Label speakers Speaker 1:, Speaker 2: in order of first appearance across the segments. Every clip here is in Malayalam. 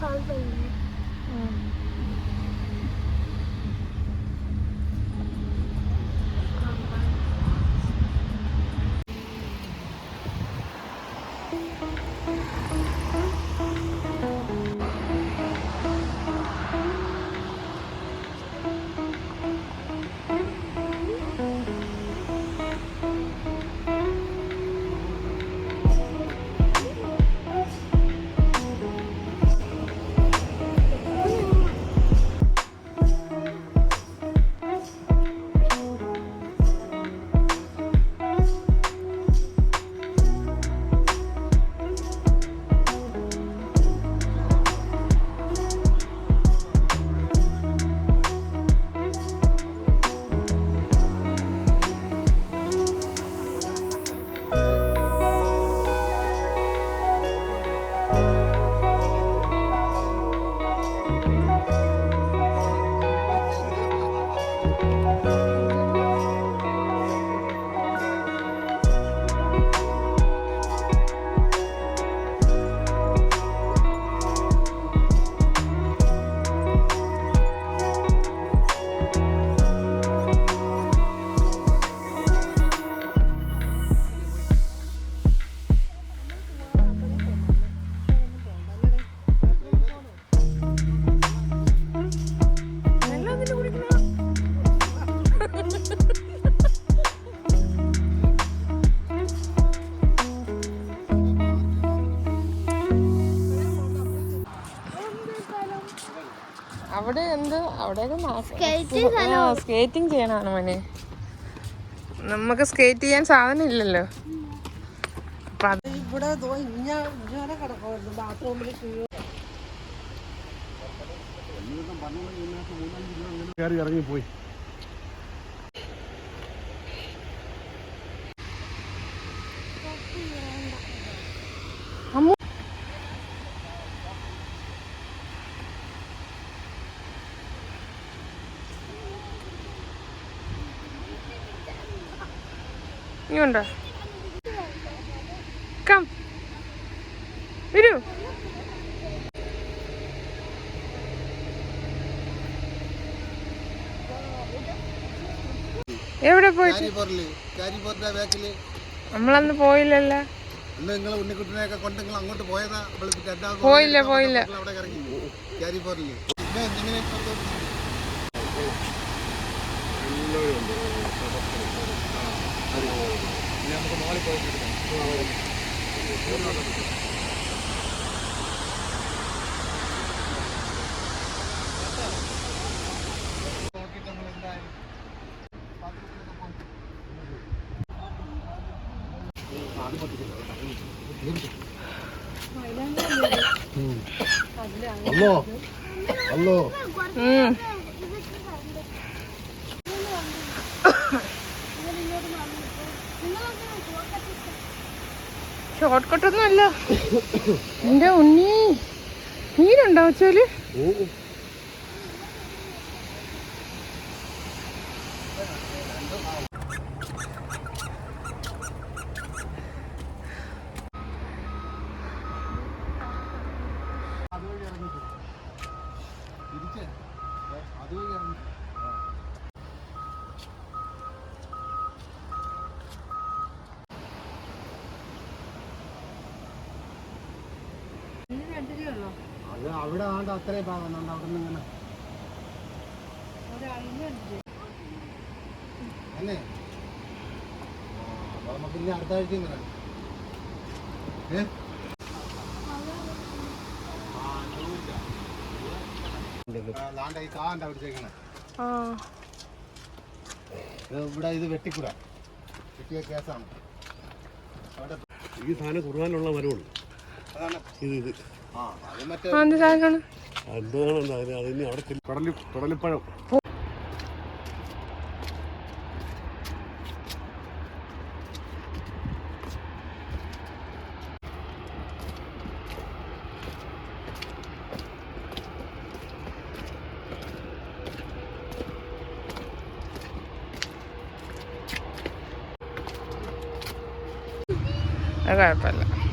Speaker 1: 穿睡衣。嗯。അവിടെ എന്ത്? അവിടെയൊക്കെ
Speaker 2: സ്ഥലം.
Speaker 1: സ്കേറ്റിംഗ് ചെയ്യാനാണ് മോനെ. നമുക്ക് സ്കേറ്റ് ചെയ്യാൻ സാധനം ഇല്ലല്ലോ. അപ്പൊ അത്
Speaker 3: ഇവിടെ ഇങ്ങനെ കിടക്കുമായിരുന്നു ബാത്റൂമിൽ
Speaker 4: കയറി ഇറങ്ങിപ്പോയി.
Speaker 1: ഇനിയുണ്ടോ കം വരൂ. എവിടെ പോയിട്ട്? നമ്മളന്ന് പോയില്ലല്ലോ. പോയില്ല, പോയില്ല.
Speaker 4: നിങ്ങൾ നമുക്ക് മോളിൽ പോയിട്ട് എന്തായാലും അല്ലോ. അല്ലോ.
Speaker 1: ഷോർട്ട് കട്ടൊന്നും അല്ല. എന്റെ ഉണ്ണി? മീനുണ്ടോ വെച്ചാൽ
Speaker 4: അതുവഴി ഇറങ്ങി തിരിച്ച് അതുവഴി ഇറങ്ങി അത് അവിടെ ആണ്ട് അത്രയും ഭാഗം ഉണ്ട്. അവിടെ നിന്ന് ഇങ്ങനെ അല്ലേ? അപ്പൊ നമുക്ക് ഇനി അടുത്ത ആഴ്ച ഏ?
Speaker 1: ആ
Speaker 4: ഇവിടെ ഇത് വെട്ടിക്കൂടാ. വെട്ടിയ കേസാണ്.
Speaker 5: ഈ സാധനം കുറവാനുള്ള മരമുണ്ട്
Speaker 4: അതാണ്
Speaker 5: ഇത് ഇത്.
Speaker 1: എന്ത് സാധനമാണ്
Speaker 5: കടലിപ്പഴം
Speaker 1: അത് കുഴപ്പമില്ല.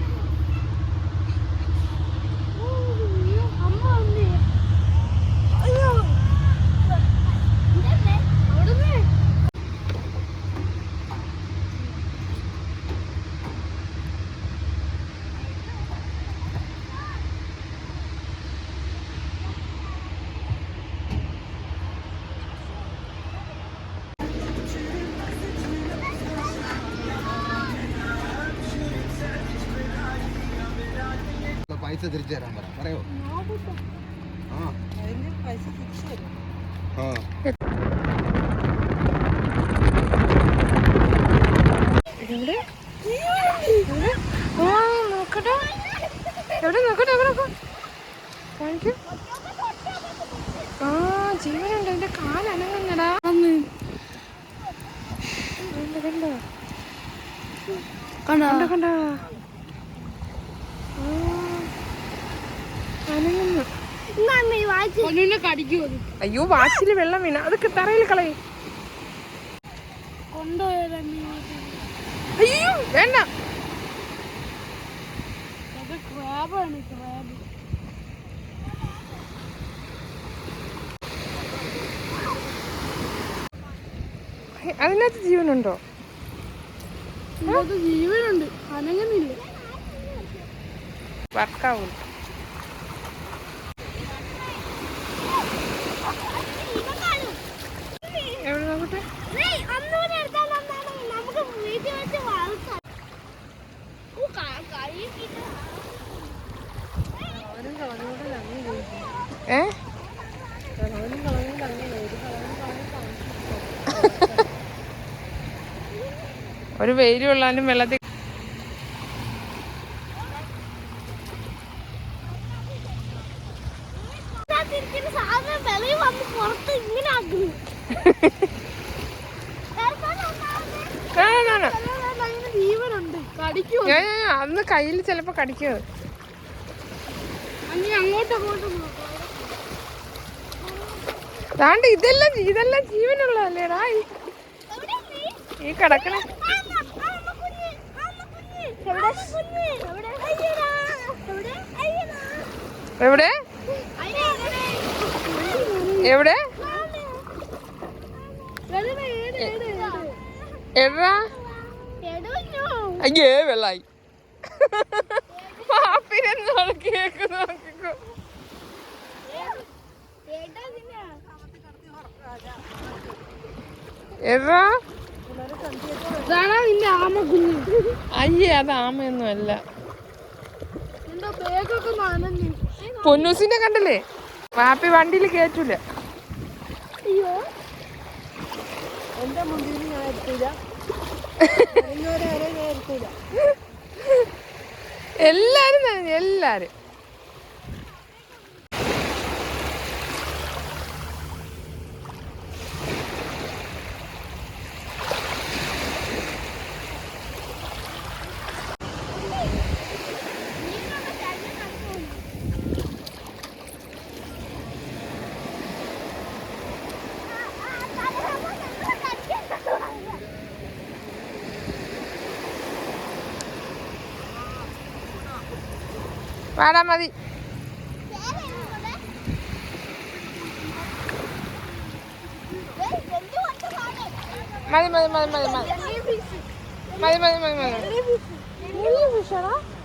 Speaker 4: പൈസ തിരിച്ചു തരാൻ പറ. പറയോ. ആ.
Speaker 3: പൈസ
Speaker 1: എവിടെ? നോക്കട്ടെ. ആ ജീവനുണ്ട്. എന്റെ കാലനങ്ങടാ അന്ന് കണ്ടോ കണ്ടോ കണ്ടോ കണ്ടോ ആ, അനങ്ങുന്നു
Speaker 2: ഇന്നമ്മ ഈ വായിച്ച് കടിക്കൂ
Speaker 1: അയ്യോ വാച്ചിൽ വെള്ളം വീണ. അതൊക്കെ തറയിൽ കളയും. അയ്യോ വേണ്ട. അതിനകത്ത് ജീവനുണ്ടോ?
Speaker 2: ജീവനുണ്ട്. അനങ്ങുന്നില്ല.
Speaker 1: വർക്കാവും ഒരു വെയിൽ കൊള്ളാനും വെള്ളത്തിൽ
Speaker 2: സാധനം വന്ന് ഇങ്ങനെ
Speaker 1: അന്ന് കയ്യിൽ ചിലപ്പോ കടിക്കും? താണ്ട് ഇതെല്ലാം ഇതെല്ലാം ജീവനുള്ളതല്ലേടാ ഈ കടക്കണ എവിടെ? എവിടെ? എവിടെ? എടാ അയ്യേ വെള്ളായി. പാപ്പിനെന്നാണ് കേക്ക് നോക്കിക്കോ എടാ.
Speaker 2: ഇതാണ് നിന്റെ ആമ കുഞ്ഞ്?
Speaker 1: അയ്യേ അത് ആമയൊന്നും അല്ല. പൊന്നൂസിനെ കണ്ടല്ലേ? വാപ്പി വണ്ടിയിൽ കയറ്റൂല
Speaker 2: അയ്യോ.
Speaker 3: എന്റെ മുമ്പിൽ ഞാൻ എത്തില്ല എല്ലാരും എല്ലാരും. ഞാൻ മതി.
Speaker 1: മതി മതി മതി വാടാ മതി. മതി മതി മതി മതി. മതി മതി മതി മതി. മതി മതി